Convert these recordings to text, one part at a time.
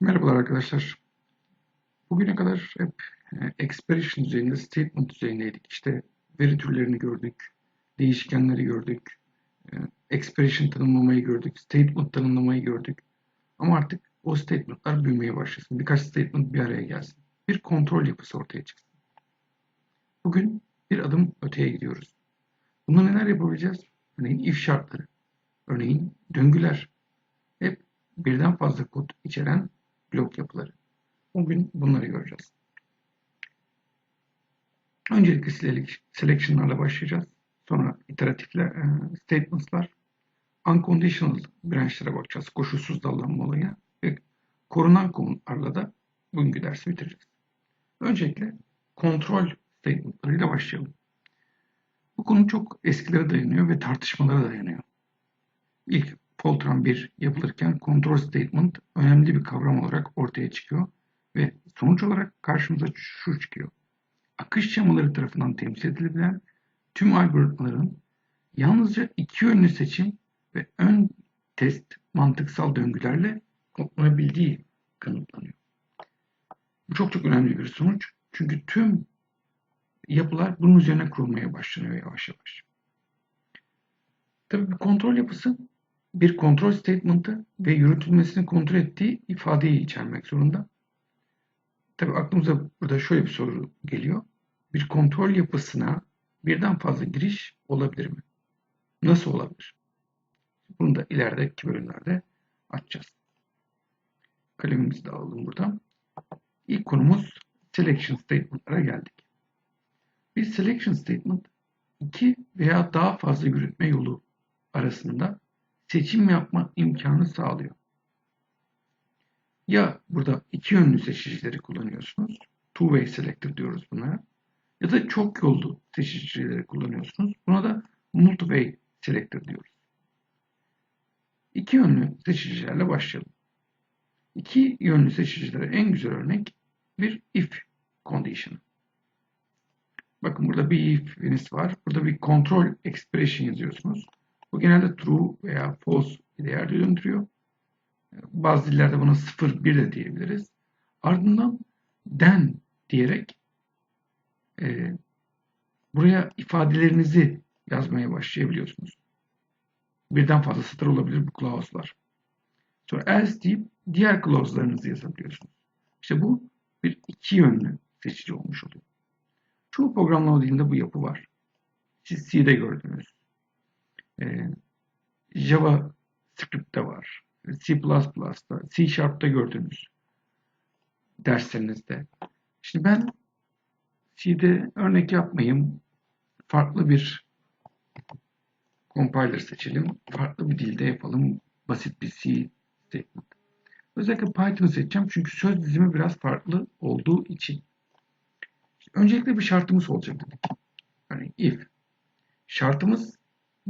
Merhabalar arkadaşlar. Bugüne kadar hep e, expression düzeyinde, statement düzeyindeydik. İşte veri türlerini gördük, değişkenleri gördük, e, expression tanımlamayı gördük, statement tanımlamayı gördük. Ama artık o statementlar büyümeye başlasın. Birkaç statement bir araya gelsin. Bir kontrol yapısı ortaya çıksın. Bugün bir adım öteye gidiyoruz. Bunda neler yapabileceğiz? Örneğin if şartları, örneğin döngüler, hep birden fazla kod içeren blok yapıları. Bugün bunları göreceğiz. Öncelikle selection'larla başlayacağız. Sonra iteratifler, e, statements'lar, unconditional branch'lere bakacağız. Koşulsuz dallanma olayı ve korunan komularla da bugünkü dersi bitireceğiz. Öncelikle kontrol statement'larıyla başlayalım. Bu konu çok eskilere dayanıyor ve tartışmalara dayanıyor. İlk Poltron 1 yapılırken control statement önemli bir kavram olarak ortaya çıkıyor ve sonuç olarak karşımıza şu çıkıyor. Akış şemaları tarafından temsil edilebilen tüm algoritmaların yalnızca iki yönlü seçim ve ön test mantıksal döngülerle kodlanabildiği kanıtlanıyor. Bu çok çok önemli bir sonuç. Çünkü tüm yapılar bunun üzerine kurulmaya başlanıyor yavaş yavaş. Tabii bir kontrol yapısı bir kontrol statement'ı ve yürütülmesini kontrol ettiği ifadeyi içermek zorunda. Tabi aklımıza burada şöyle bir soru geliyor. Bir kontrol yapısına birden fazla giriş olabilir mi? Nasıl olabilir? Bunu da ilerideki bölümlerde açacağız. Kalemimizi de alalım buradan. İlk konumuz selection statement'lara geldik. Bir selection statement iki veya daha fazla yürütme yolu arasında seçim yapma imkanı sağlıyor. Ya burada iki yönlü seçicileri kullanıyorsunuz. Two-way selector diyoruz buna. Ya da çok yollu seçicileri kullanıyorsunuz. Buna da multi-way selector diyoruz. İki yönlü seçicilerle başlayalım. İki yönlü seçicilere en güzel örnek bir if condition. Bakın burada bir if'iniz var. Burada bir control expression yazıyorsunuz. Bu genelde true veya false bir değer döndürüyor. Bazı dillerde buna 0, 1 de diyebiliriz. Ardından den diyerek e, buraya ifadelerinizi yazmaya başlayabiliyorsunuz. Birden fazla satır olabilir bu clause'lar. Sonra else deyip diğer clause'larınızı yazabiliyorsunuz. İşte bu bir iki yönlü seçici olmuş oluyor. Çoğu programlama dilinde bu yapı var. Siz C'de gördünüz. Ee, Java Script'te var. C++'da, C Sharp'ta gördüğünüz derslerinizde. Şimdi ben C'de örnek yapmayayım. Farklı bir compiler seçelim. Farklı bir dilde yapalım. Basit bir C statement. Özellikle Python'ı seçeceğim çünkü söz dizimi biraz farklı olduğu için. Öncelikle bir şartımız olacak dedik. Yani if. Şartımız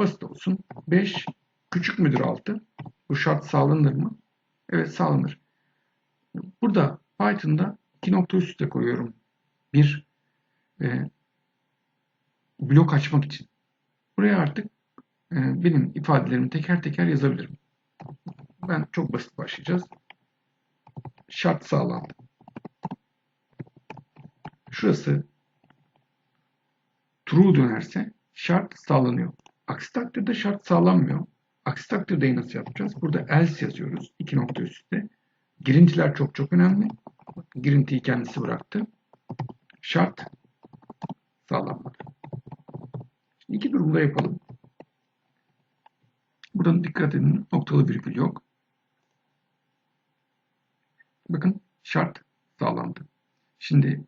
basit olsun. 5 küçük müdür 6? Bu şart sağlanır mı? Evet sağlanır. Burada Python'da iki nokta üstte koyuyorum. Bir e, blok açmak için. Buraya artık e, benim ifadelerimi teker teker yazabilirim. Ben çok basit başlayacağız. Şart sağlandı. Şurası true dönerse şart sağlanıyor. Aksi takdirde şart sağlanmıyor. Aksi takdirde nasıl yapacağız? Burada else yazıyoruz. iki nokta üstte. Girintiler çok çok önemli. Girintiyi kendisi bıraktı. Şart sağlanmadı. Şimdi iki durumda yapalım. Buradan dikkat edin. Noktalı virgül yok. Bakın şart sağlandı. Şimdi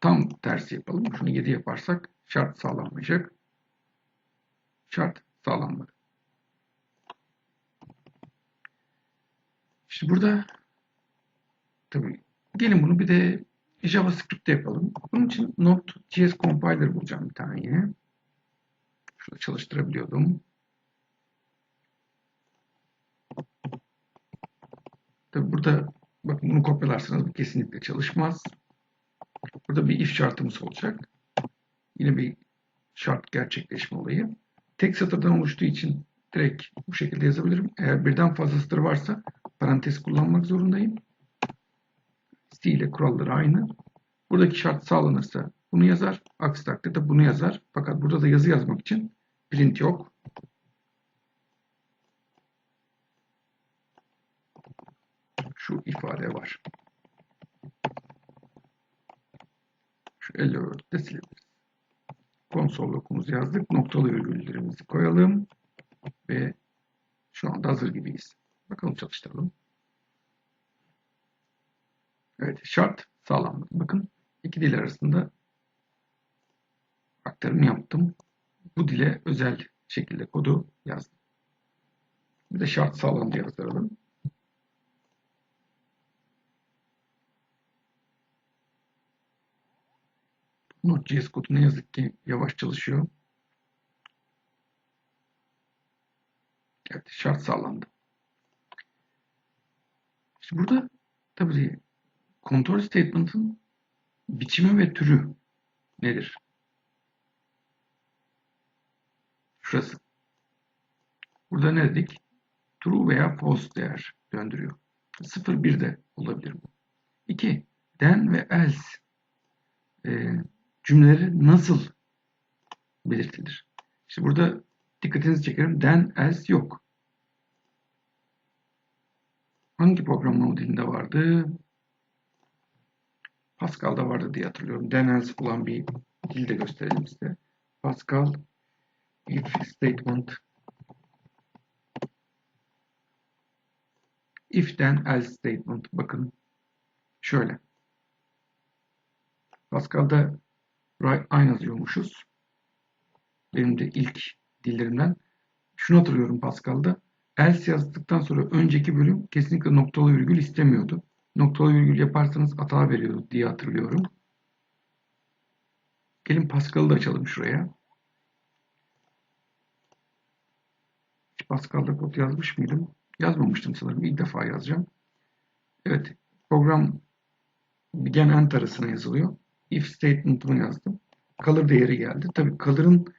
tam tersi yapalım. Şunu 7 yaparsak şart sağlanmayacak. Şart sağlanmadı. İşte burada tabii gelin bunu bir de JavaScript'te yapalım. Bunun için Node.js compiler bulacağım bir tane yine. Şurada çalıştırabiliyordum. Tabii burada bakın bunu kopyalarsanız bu kesinlikle çalışmaz. Burada bir if şartımız olacak. Yine bir şart gerçekleşme olayı. Tek satırdan oluştuğu için direkt bu şekilde yazabilirim. Eğer birden fazla satır varsa parantez kullanmak zorundayım. C ile kuralları aynı. Buradaki şart sağlanırsa bunu yazar. Aksi takdirde bunu yazar. Fakat burada da yazı yazmak için print yok. Şu ifade var. Şu 54 de silebiliriz. Konsol lokumuzu yazdık. Noktalı virgüllerimizi koyalım. Ve şu anda hazır gibiyiz. Bakalım çalıştıralım. Evet şart sağlandı. Bakın iki dil arasında aktarım yaptım. Bu dile özel şekilde kodu yazdım. Bir de şart sağlandı yazdıralım. Node.js kodu ne yazık ki yavaş çalışıyor. Evet, şart sağlandı. İşte burada tabii kontrol statement'ın biçimi ve türü nedir? Şurası. Burada ne dedik? True veya false değer döndürüyor. 0 1 de olabilir bu. 2. Then ve else e, cümleleri nasıl belirtilir? İşte burada dikkatinizi çekerim. Then else yok. Hangi programlama dilinde vardı? Pascal'da vardı diye hatırlıyorum. Then else olan bir dilde gösterelim size. Pascal if statement if then else statement bakın şöyle Pascal'da right aynı yazıyormuşuz. Benim de ilk dillerimden. Şunu hatırlıyorum Pascal'da. Else yazdıktan sonra önceki bölüm kesinlikle noktalı virgül istemiyordu. Noktalı virgül yaparsanız hata veriyordu diye hatırlıyorum. Gelin Pascal'ı da açalım şuraya. Hiç Pascal'da kod yazmış mıydım? Yazmamıştım sanırım. İlk defa yazacağım. Evet. Program begin end arasına yazılıyor. If statement'ımı yazdım. Color değeri geldi. Tabii color'ın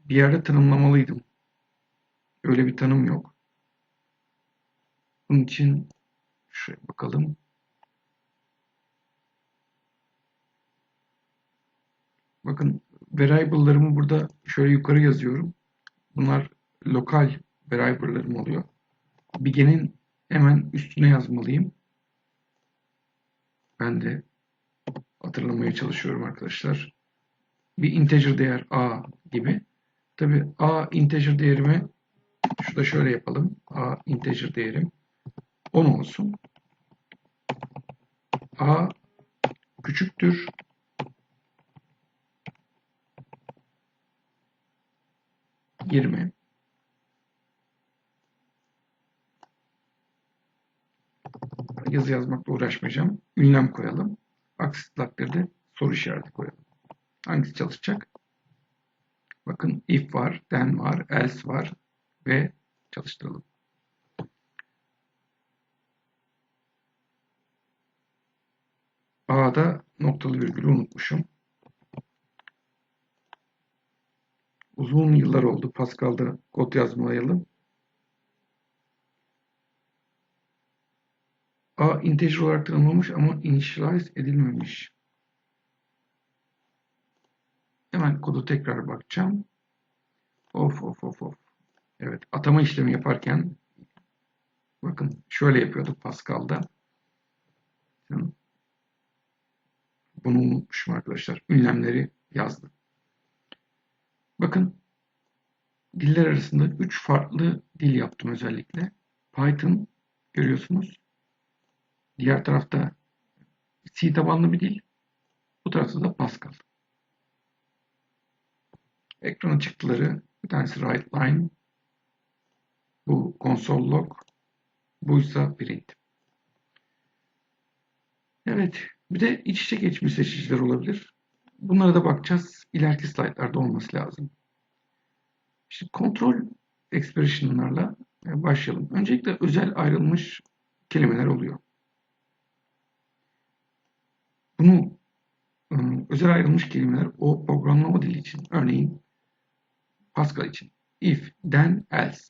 bir yerde tanımlamalıydım. Öyle bir tanım yok. Bunun için şuraya bakalım. Bakın variable'larımı burada şöyle yukarı yazıyorum. Bunlar lokal variable'larım oluyor. Begin'in hemen üstüne yazmalıyım. Ben de hatırlamaya çalışıyorum arkadaşlar. Bir integer değer a gibi. Tabi a integer değerimi şurada şöyle yapalım. a integer değerim 10 olsun. a küçüktür. Yirmi. Yazı yazmakla uğraşmayacağım. Ünlem koyalım. Aksi takdirde soru işareti koyalım. Hangisi çalışacak? Bakın if var, then var, else var ve çalıştıralım. A'da noktalı virgülü unutmuşum. Uzun yıllar oldu Pascal'da kod yazmayalım. A integer olarak tanımlamış ama initialize edilmemiş. Hemen kodu tekrar bakacağım. Of of of of. Evet atama işlemi yaparken bakın şöyle yapıyorduk Pascal'da. Bunu unutmuşum arkadaşlar. Ünlemleri yazdım. Bakın diller arasında 3 farklı dil yaptım özellikle. Python görüyorsunuz. Diğer tarafta C tabanlı bir dil. Bu tarafta da Pascal. Ekrana çıktıları bir tanesi write line, bu console log, buysa print. Evet, bir de iç içe geçmiş seçiciler olabilir. Bunlara da bakacağız. İleriki slaytlarda olması lazım. Şimdi kontrol expression'larla başlayalım. Öncelikle özel ayrılmış kelimeler oluyor. Bunu ıı, özel ayrılmış kelimeler o programlama dili için. Örneğin Pascal için. If, then, else.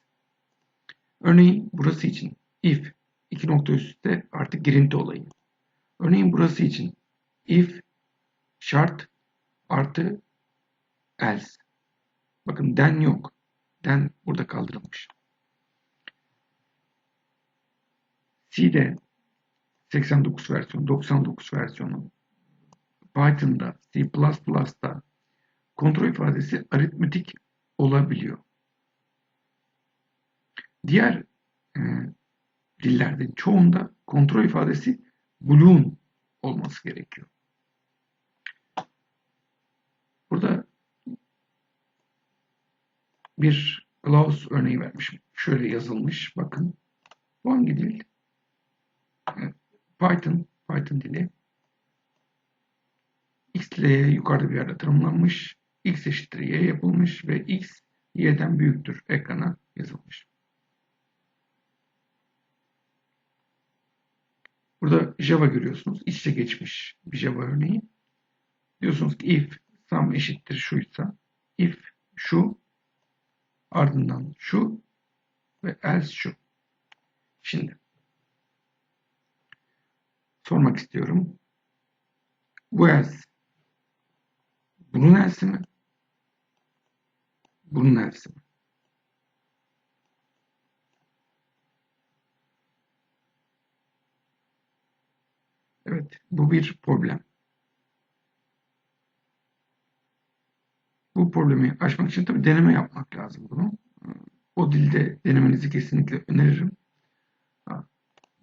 Örneğin burası için. If, iki nokta üstte artık girinti olayı. Örneğin burası için if şart artı else. Bakın then yok. Then burada kaldırılmış. C'de 89 versiyonu, 99 versiyonu, Python'da, C++'da kontrol ifadesi aritmetik olabiliyor. Diğer e, dillerde çoğunda kontrol ifadesi boolean olması gerekiyor. Burada bir clause örneği vermişim. Şöyle yazılmış. Bakın. Bu hangi dil? Python. Python dili. Y yukarıda bir yerde tanımlanmış. X eşittir Y yapılmış ve X Y'den büyüktür. Ekrana yazılmış. Burada Java görüyorsunuz. İç geçmiş bir Java örneği. Diyorsunuz ki if sum eşittir şuysa if şu ardından şu ve else şu. Şimdi sormak istiyorum. Bu else bunun else'i mi? Bunun else'i mi? Evet, bu bir problem. Bu problemi aşmak için tabii deneme yapmak lazım bunu. O dilde denemenizi kesinlikle öneririm.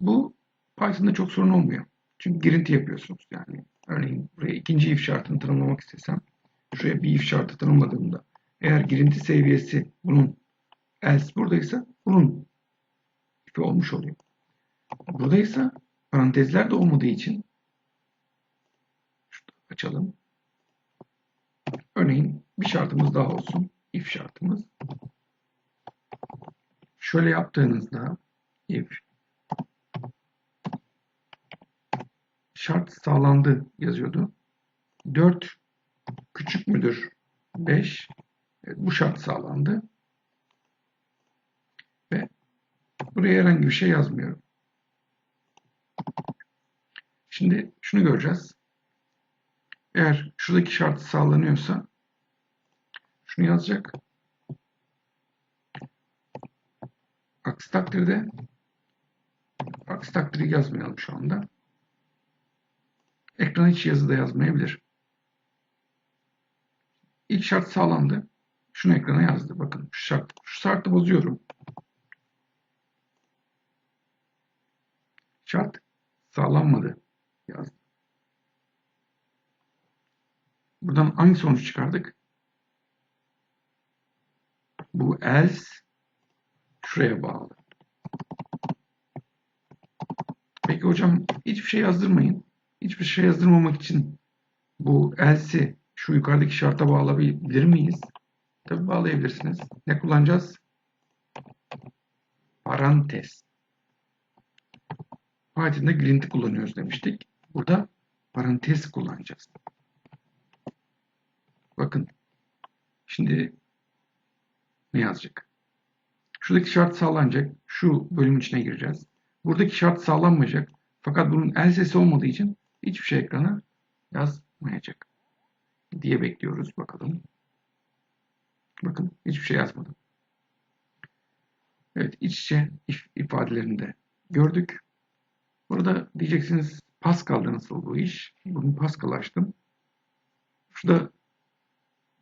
Bu Python'da çok sorun olmuyor. Çünkü girinti yapıyorsunuz. Yani örneğin buraya ikinci if şartını tanımlamak istesem şuraya bir if şartı tanımladığımda eğer girinti seviyesi bunun else buradaysa bunun ifi olmuş oluyor. Buradaysa parantezler de olmadığı için açalım. Örneğin bir şartımız daha olsun. If şartımız. Şöyle yaptığınızda if şart sağlandı yazıyordu. 4 küçük müdür 5 evet, bu şart sağlandı. Ve buraya herhangi bir şey yazmıyorum. Şimdi şunu göreceğiz. Eğer şuradaki şart sağlanıyorsa şunu yazacak. Aksi takdirde aksi takdiri yazmayalım şu anda. Ekran hiç yazı da yazmayabilir. İlk şart sağlandı. Şunu ekrana yazdı. Bakın şu şart, şu şartı bozuyorum. Şart sağlanmadı yazdı. Buradan hangi sonuç çıkardık? Bu else şuraya bağlı. Peki hocam hiçbir şey yazdırmayın. Hiçbir şey yazdırmamak için bu else'i şu yukarıdaki şarta bağlayabilir miyiz? Tabii bağlayabilirsiniz. Ne kullanacağız? Parantez. Python'da glinti kullanıyoruz demiştik. Burada parantez kullanacağız. Bakın. Şimdi ne yazacak? Şuradaki şart sağlanacak. Şu bölüm içine gireceğiz. Buradaki şart sağlanmayacak. Fakat bunun el sesi olmadığı için hiçbir şey ekrana yazmayacak. Diye bekliyoruz. Bakalım. Bakın hiçbir şey yazmadım. Evet iç içe if ifadelerini de gördük. Burada diyeceksiniz Pascal'da nasıl bu iş? Bunu Pascal açtım. Şurada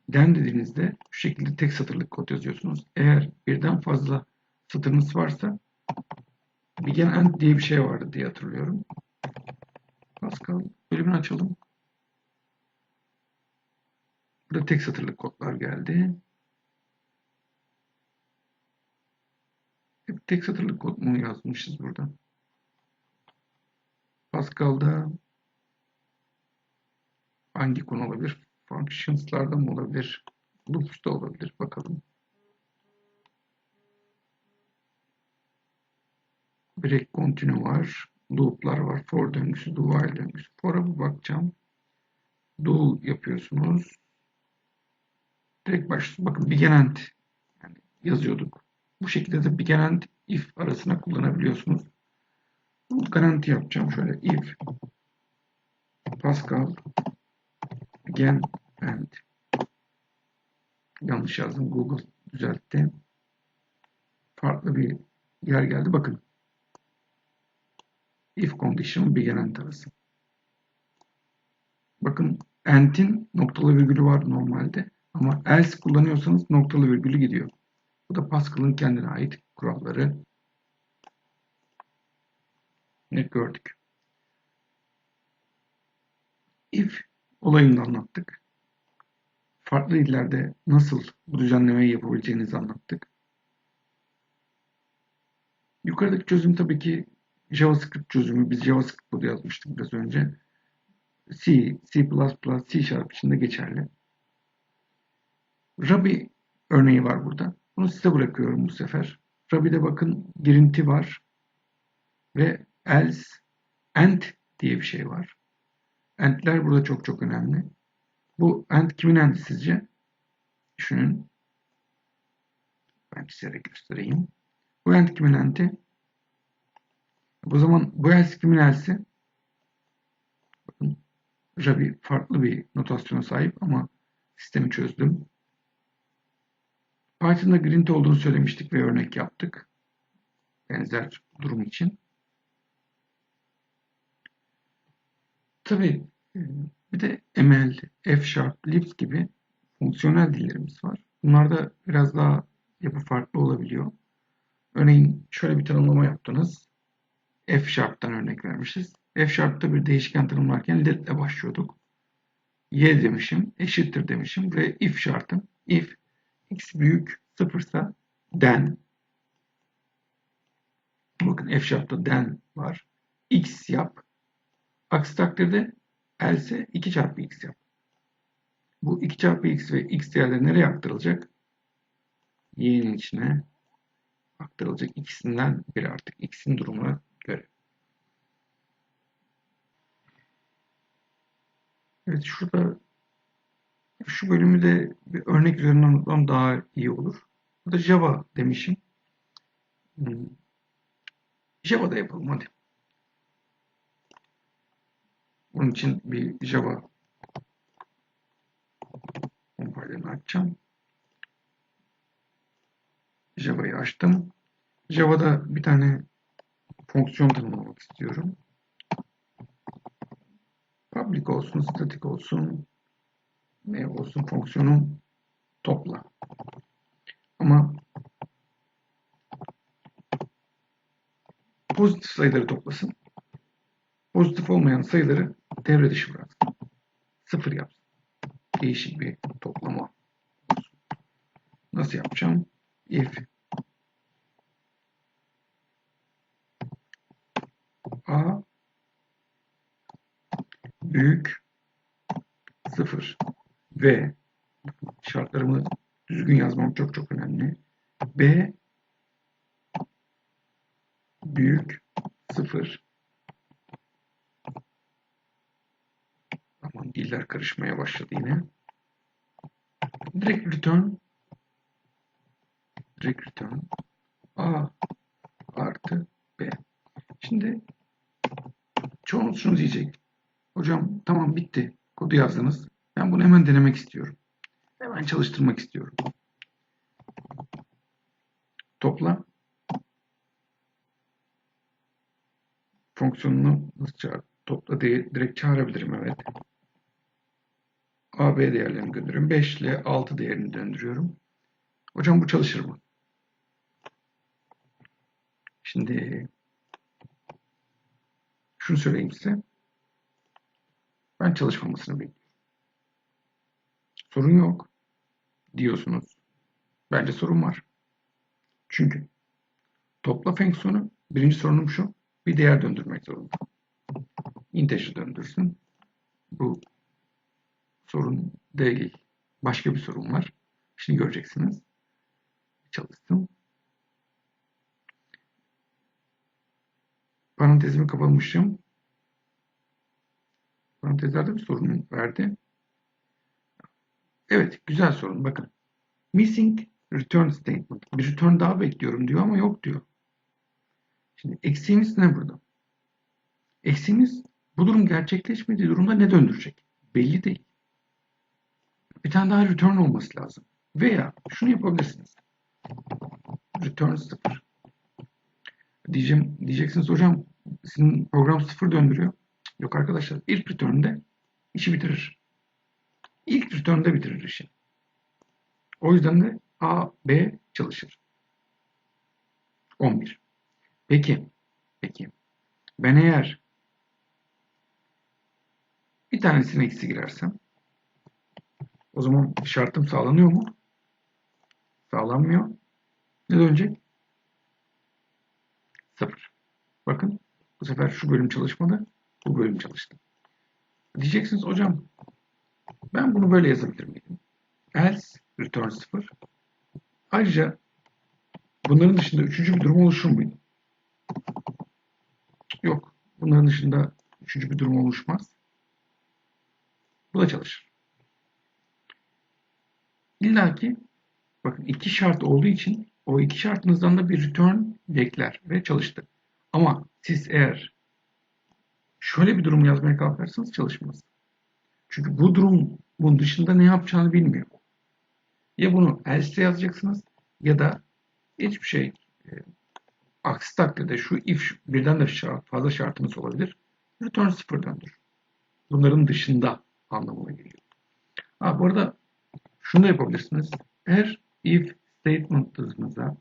den dediğinizde şu şekilde tek satırlık kod yazıyorsunuz. Eğer birden fazla satırınız varsa begin end diye bir şey vardı diye hatırlıyorum. Pascal bölümünü açalım. Burada tek satırlık kodlar geldi. Hep tek satırlık kod mu yazmışız burada? Pascal'da hangi konu olabilir? Functions'larda mı olabilir? Loops'ta olabilir. Bakalım. Break continue var. Loop'lar var. For döngüsü, do while döngüsü. For'a bir bakacağım. Do yapıyorsunuz. Direkt baş, bakın begin and yani yazıyorduk. Bu şekilde de begin and if arasına kullanabiliyorsunuz. Bu garanti yapacağım. Şöyle if Pascal Gen and yanlış yazdım. Google düzeltti. Farklı bir yer geldi. Bakın. If condition begin and arası. Bakın and'in noktalı virgülü var normalde. Ama else kullanıyorsanız noktalı virgülü gidiyor. Bu da Pascal'ın kendine ait kuralları. Ne gördük. If olayını anlattık. Farklı illerde nasıl bu düzenlemeyi yapabileceğinizi anlattık. Yukarıdaki çözüm tabii ki JavaScript çözümü. Biz JavaScript kodu yazmıştık biraz önce. C, C++, C Sharp için de geçerli. Ruby örneği var burada. Bunu size bırakıyorum bu sefer. Ruby'de bakın girinti var. Ve else, and diye bir şey var. And'ler burada çok çok önemli. Bu and kimin and'i sizce? Düşünün. Ben size göstereyim. Bu and kimin and'i? O zaman bu else kimin else'i? Bakın Ruby farklı bir notasyona sahip ama sistemi çözdüm. Python'da grint olduğunu söylemiştik ve örnek yaptık. Benzer durum için. Tabii bir de ML, F Sharp, Lisp gibi fonksiyonel dillerimiz var. Bunlarda biraz daha yapı farklı olabiliyor. Örneğin şöyle bir tanımlama yaptınız. F Sharp'tan örnek vermişiz. F Sharp'ta bir değişken tanımlarken let ile başlıyorduk. Y demişim, eşittir demişim ve if şartım. If x büyük sıfırsa then bakın F Sharp'ta then var. X yap. Aksi takdirde else 2 çarpı x yap. Bu 2 çarpı x ve x değerleri nereye aktarılacak? Y'nin içine aktarılacak ikisinden biri artık x'in durumuna göre. Evet şurada şu bölümü de bir örnek üzerinden anlatmam daha iyi olur. Burada Java demişim. Hmm. Java'da yapalım hadi. Bunun için bir Java compiler'ını açacağım. Java'yı açtım. Java'da bir tane fonksiyon tanımlamak istiyorum. Public olsun, static olsun, ne olsun fonksiyonun topla. Ama pozitif sayıları toplasın. Pozitif olmayan sayıları devre dışı bıraksın. Sıfır yapsın. Değişik bir toplama. Nasıl yapacağım? If A büyük sıfır ve şartlarımı düzgün yazmam çok çok önemli. B büyük sıfır Aman diller karışmaya başladı yine. Direkt return direkt return A artı B. Şimdi çoğunuz şunu diyecek. Hocam tamam bitti. Kodu yazdınız. Ben bunu hemen denemek istiyorum. Hemen çalıştırmak istiyorum. Topla. Fonksiyonunu nasıl çağır? Topla diye direkt çağırabilirim evet. A, B değerlerini gönderiyorum. 5 ile 6 değerini döndürüyorum. Hocam bu çalışır mı? Şimdi şunu söyleyeyim size. Ben çalışmamasını bekliyorum. Sorun yok diyorsunuz. Bence sorun var. Çünkü topla fonksiyonu birinci sorunum şu. Bir değer döndürmek zorunda. Integer döndürsün. Bu sorun değil. Başka bir sorun var. Şimdi göreceksiniz. Çalıştım. Parantezimi kapamışım. Parantezlerde bir sorun verdi. Evet, güzel sorun. Bakın. Missing return statement. Bir return daha bekliyorum diyor ama yok diyor. Şimdi eksiğimiz ne burada? Eksiğimiz Bu durum gerçekleşmediği durumda ne döndürecek? Belli değil. Bir tane daha return olması lazım. Veya şunu yapabilirsiniz. Return 0. Diyeceğim, diyeceksiniz hocam sizin program 0 döndürüyor. Yok arkadaşlar ilk return'de işi bitirir. İlk return'de bitirir işi. O yüzden de A, B çalışır. 11. Peki. Peki. Ben eğer bir tanesine eksi girersem o zaman şartım sağlanıyor mu? Sağlanmıyor. Ne dönecek? 0. Bakın bu sefer şu bölüm çalışmadı. Bu bölüm çalıştı. Diyeceksiniz hocam ben bunu böyle yazabilir miyim? Else return 0. Ayrıca bunların dışında üçüncü bir durum oluşur muydu? Yok. Bunların dışında üçüncü bir durum oluşmaz. Bu da çalışır. İlla ki bakın iki şart olduğu için o iki şartınızdan da bir return bekler ve çalıştı. Ama siz eğer şöyle bir durum yazmaya kalkarsanız çalışmaz. Çünkü bu durumun dışında ne yapacağını bilmiyor. Ya bunu else yazacaksınız ya da hiçbir şey e, aksi takdirde şu if birden de şart, fazla şartınız olabilir. Return sıfırdandır. Bunların dışında anlamına geliyor. Ha, bu arada şunu da yapabilirsiniz. Eğer if statement'ınıza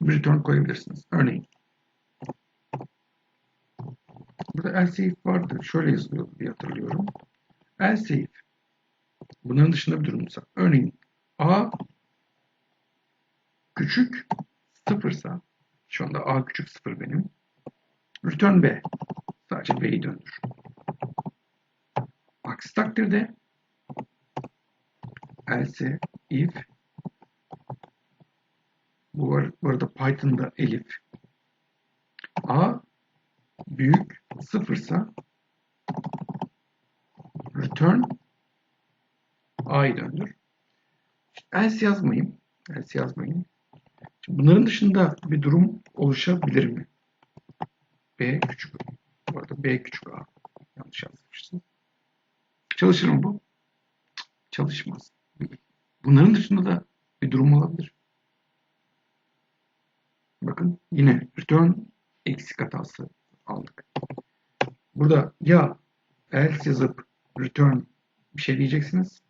bir return koyabilirsiniz. Örneğin burada else vardı. Şöyle yazılıyor diye hatırlıyorum. Else bunların dışında bir durumsa örneğin a küçük sıfırsa şu anda a küçük sıfır benim return b sadece b'yi döndür. Aksi takdirde else if bu, var, bu arada Python'da elif a büyük sıfırsa return a'yı döndür. Else yazmayayım. Else yazmayayım. Şimdi bunların dışında bir durum oluşabilir mi? B küçük. Bu arada B küçük A. Yanlış yazmışsın. Çalışır mı bu? Çalışmaz. Bunların dışında da bir durum olabilir. Bakın yine return eksik hatası aldık. Burada ya else yazıp return bir şey diyeceksiniz.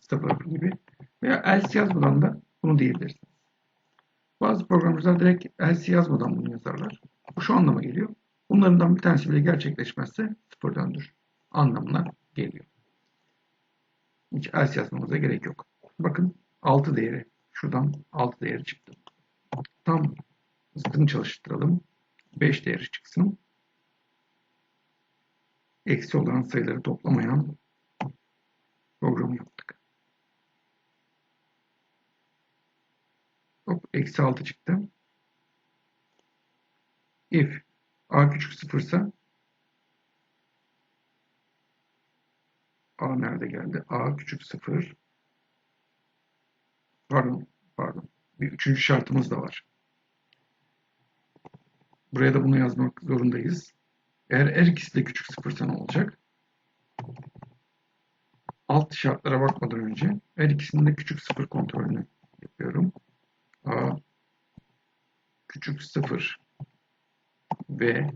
Sıfır gibi. Veya else yazmadan da bunu diyebilirsiniz. Bazı programcılar direkt else yazmadan bunu yazarlar. Bu şu anlama geliyor. Bunlarından bir tanesi bile gerçekleşmezse sıfır döndür anlamına geliyor. Hiç else yazmamıza gerek yok. Bakın 6 değeri. Şuradan 6 değeri çıktı. Tam zıttını çalıştıralım. 5 değeri çıksın. Eksi olan sayıları toplamayan programı yaptık. Hop, eksi 6 çıktı. If a küçük sıfırsa a nerede geldi? a küçük sıfır. Pardon, pardon. Bir üçüncü şartımız da var. Buraya da bunu yazmak zorundayız. Eğer her ikisi de küçük sıfırsa ne olacak? Alt şartlara bakmadan önce her ikisinin de küçük sıfır kontrolünü yapıyorum. A küçük sıfır B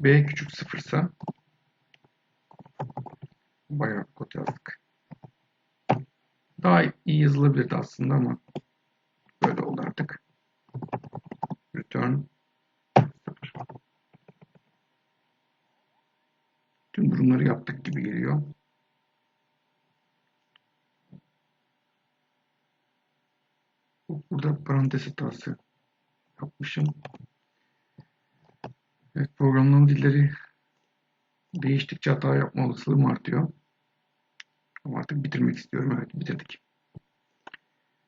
B küçük sıfırsa bayağı kod yazdık. Daha iyi yazılabilirdi aslında ama böyle oldu artık. Return 0. Tüm durumları yaptık gibi geliyor. Hatası yapmışım. Evet, programlama dilleri değiştikçe hata yapma olasılığım artıyor. Ama artık bitirmek istiyorum. Evet, bitirdik.